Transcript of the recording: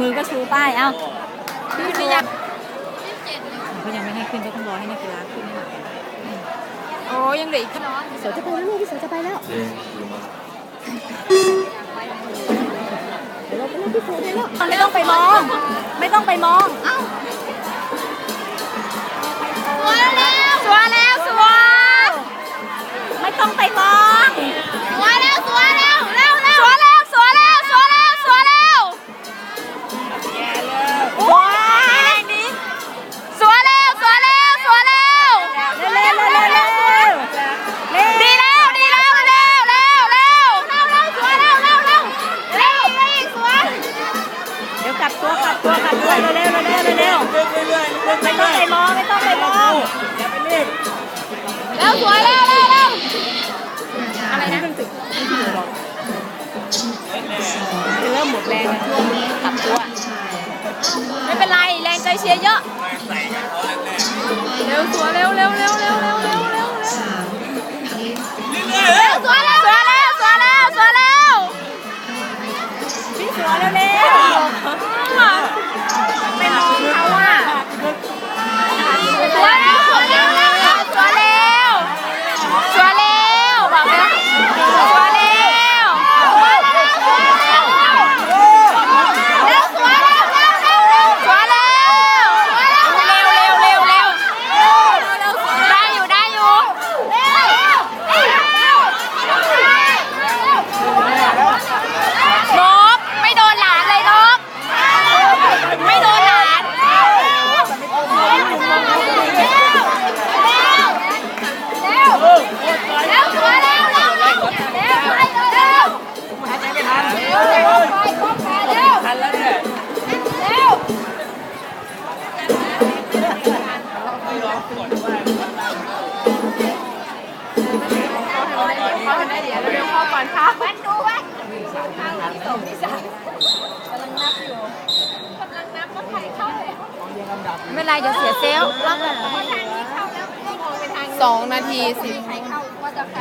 มือก็ชูป้าย เอ้าพี่ไม่ยังเขายังไม่ให้ขึ้นก็ต้องรอให้นักกีฬาขึ้นให้หน่อยโอ้ยังเหลืออีกน้องเสือจะไปแล้วลูกพี่เสือจะไปแล้วไม่ต้องไปมอง ไม่ต้องไปมอง เอ้าสวยแล้วสวยแล้วสวยไม่ต้องไปมอง ตัวกลับตัวกลับตัวเร็วเร็วเร็วเร็วเร็วไม่ต้องไปมองไม่ต้องไปมองอย่าไปเร็วสวยเร็วเร็วเร็วอะไรนะเริ่มหมดแรงแล้วช่วงกลับตัวไม่เป็นไรแรงใจเชียร์เยอะเร็วสวยเร็วเร็วเร็วเร็วเร็ว เข้าได้เดี๋ยวเร็วเข้าก่อนค่ะแว่นดูว่นข้าที่สองที่สามกำลังนับอยู่กำลังนับว่าใครเข้าไม่เป็นไรเดี๋ยวเสียเซลล์รอบหลังสองนาทีสิใครเข้าก็จะใคร